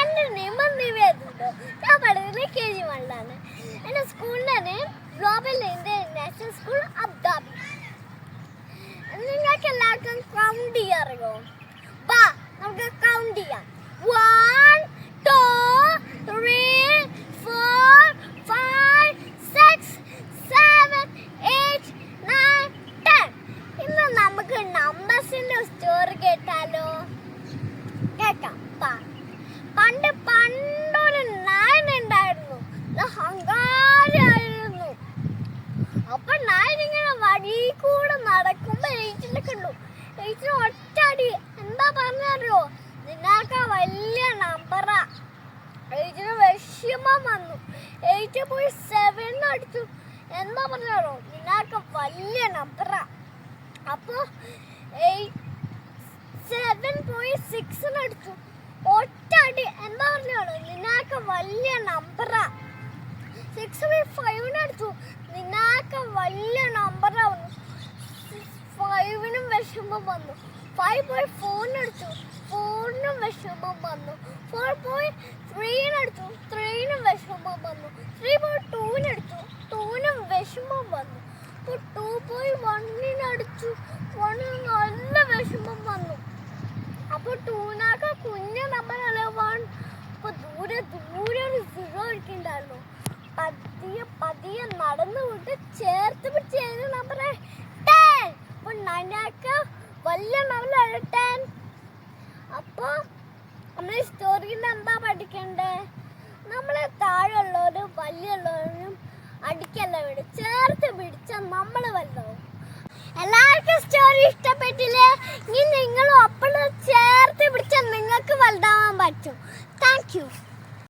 എന്റെ name Nivea ഞാൻ പഠിക്കുന്നത് കെ ജി വണ്ണിലാണ് എന്റെ സ്കൂളിന്റെ global Indian national school Abu Dhabi നിങ്ങൾക്ക് എല്ലാവർക്കും കൗണ്ട് ചെയ്യാറിയോ? വാ നമുക്ക് കൗണ്ട് ചെയ്യാം. One two three four five six seven eight nine ten ഇന്ന് നമുക്ക് നമ്പേഴ്സിന്റെ സ്റ്റോറി കേട്ടാലോ? കണ്ടു. എയ്റ്റിന് ഒറ്റടി എന്താ പറഞ്ഞോ നിന്നൊക്കെ വലിയ നമ്പറാ എയ്റ്റിന് വിഷമം വന്നു. എയ്റ്റ് പോയി സെവൻ അടിച്ചു. എന്താ പറഞ്ഞോ നിന്നൊക്കെ വലിയ നമ്പറാ അപ്പൊ എയ്റ്റ് സെവൻ പോയി സിക്സിന് അടിച്ചു. ഒറ്റടി എന്താ പറഞ്ഞോ നിന്നൊക്കെ വലിയ നമ്പറാ സിക്സ് പോയി ഫൈവിന് അടിച്ചു. നിന്നൊക്കെ വലിയ നമ്പറാ വന്നു ഫൈവിനും വിഷമം വന്നു. ഫൈവ് പോയി ഫോറിന് ഫോണിനും വിഷമം വന്നു. ഫോർ പോയി ത്രീന് അടിച്ചു. ത്രീനും വിഷമം വന്നു. ത്രീ പോയി ടൂവിന് അടിച്ചു. ടൂവിനും വിഷമം വന്നു. അപ്പോൾ ടു പോയി വണ്ണിന് അടിച്ചു. വണ്ണിന് നല്ല വിഷമം വന്നു. അപ്പോൾ ടൂനാക്ക കുഞ്ഞ നമ്മളല്ല വൺ അപ്പോൾ ദൂരെ ദൂരെ ഒരു സീറോ ഇരിക്കുന്നുണ്ടായിരുന്നു. പതിയെ പതിയെ നടന്നു വിട്ട് ചേർത്ത് പിടിച്ച് നമ്പറെ ടെൻ അപ്പോൾ നനാക്ക വലിയ നമ്പറാണ് ടെൻ അപ്പോൾ നമ്മൾ സ്റ്റോറിയിൽ എന്താ പഠിക്കണ്ടേ? നമ്മളെ താഴെയുള്ളവരും വലിയുള്ളവരും അടിക്കല്ല വേണ്ട ചേർത്ത് പിടിച്ചാൽ നമ്മൾ വല്ലതും. എല്ലാവർക്കും സ്റ്റോറി ഇഷ്ടപ്പെട്ടില്ലേ? ഇനി നിങ്ങളും അപ്പോഴും ചേർത്ത് പിടിച്ചാൽ നിങ്ങൾക്ക് വലുതാവാൻ പറ്റും. താങ്ക്